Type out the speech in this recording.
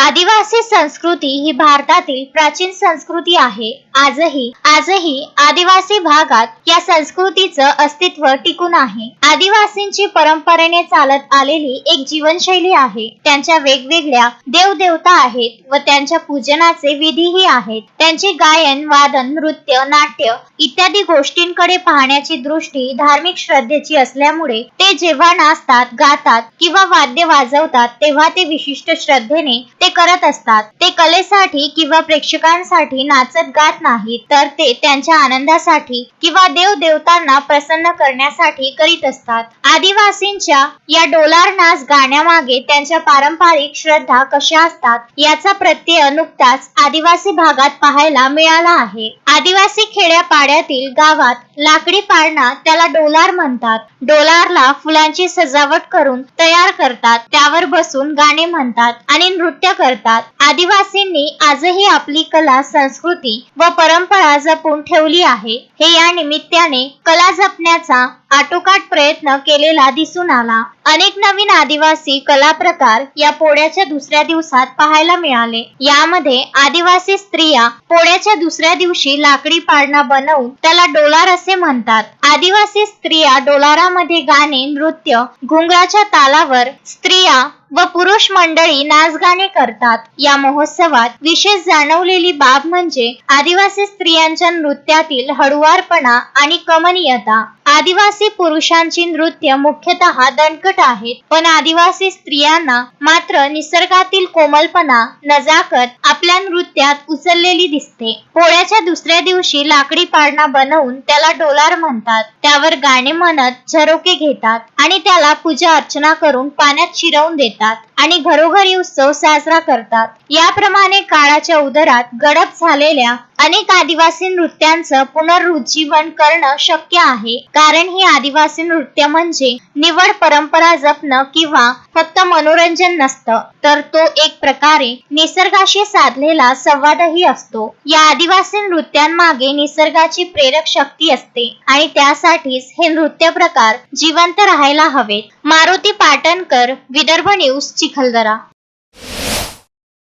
आदिवासी संस्कृती ही भारतातील प्राचीन संस्कृती आहे. आजही आजही आदिवासी भागात या संस्कृतीचं अस्तित्व टिकून आहे. आदिवासींची परंपरेने चालत आलेली एक जीवनशैली आहे. त्यांच्या वेगवेगळ्या देवदेवता आहेत व त्यांच्या पूजनाचे विधीही आहेत. त्यांचे गायन वादन नृत्य नाट्य इत्यादी गोष्टींकडे पाहण्याची दृष्टी धार्मिक श्रद्धेची असल्यामुळे ते जेव्हा नाचतात गातात किंवा वाद्य वाजवतात तेव्हा ते विशिष्ट श्रद्धेने ते करत असतात. ते कलेसाठी किंवा प्रेक्षकांसाठी नाचत गात नाहीत तर ते त्यांच्या आनंदासाठी किंवा देव देवतांना प्रसन्न करण्यासाठी करीत असतात. आदिवासींच्या या डोलार नाच गाण्यामागे त्यांच्या पारंपरिक श्रद्धा कशा असतात याचा प्रत्यय नुकताच आदिवासी भागात पाहायला मिळाला आहे. आदिवासी खेड्यापाड्यातील गावात लाकडी पाळणा त्याला डोलार म्हणतात. डोलारला फुलांची सजावट करून तयार करतात. त्यावर बसून गाणे म्हणतात आणि नृत्य करतात. आदिवासींनी आजही आपली कला संस्कृती व परंपरा जपून ठेवली आहे. हे या निमित्ताने कला जपण्याचा आटोकाट प्रयत्न केलेला दिसून आला. अनेक नवीन आदिवासी कला प्रकार या पोळ्याच्या दुसऱ्या दिवसात पाहायला मिळाले. यामध्ये आदिवासी स्त्रिया पोळ्याच्या दुसऱ्या दिवशी लाकडी पाळणा बनवून त्याला डोलार असे म्हणतात. आदिवासी स्त्रिया डोलारामध्ये गाणे नृत्य घुंगराच्या तालावर स्त्रिया व पुरुष मंडळी नाचगाणे करतात. या महोत्सवात विशेष जाणवलेली बाब म्हणजे आदिवासी स्त्रियांच्या नृत्यातील हळुवारपणा आणि कमनीयता. आदिवासी पुरुषांची नृत्य मुख्यतः दणकट आहेत. पण आदिवासी स्त्रियांना मात्र निसर्गातील कोमलपणा नजाकत आपल्या नृत्यात उचललेली दिसते. पोळ्याच्या दुसऱ्या दिवशी लाकडी पाळणा बनवून त्याला डोलार म्हणतात. त्यावर गाणे म्हणत झरोके घेतात आणि त्याला पूजा अर्चना करून पाण्यात शिरवून देतात. आणि घरोघरी उत्सव साजरा करतात. याप्रमाणे काळाच्या उदरात गडप झालेल्या अनेक आदिवासी नृत्यांचं पुनरुज्जीवन करणं शक्य आहे. कारण ही आदिवासी नृत्य म्हणजे निवड परंपरा जपणं किंवा फक्त मनोरंजन नसतं. तर तो एक प्रकारे निसर्गाशी साधलेला संवादही असतो. या आदिवासी नृत्यांमागे निसर्गाची प्रेरक शक्ती असते आणि त्यासाठीच हे नृत्य प्रकार जिवंत राहायला हवेत. मारुती पाटणकर विदर्भ न्यूज चिखलदरा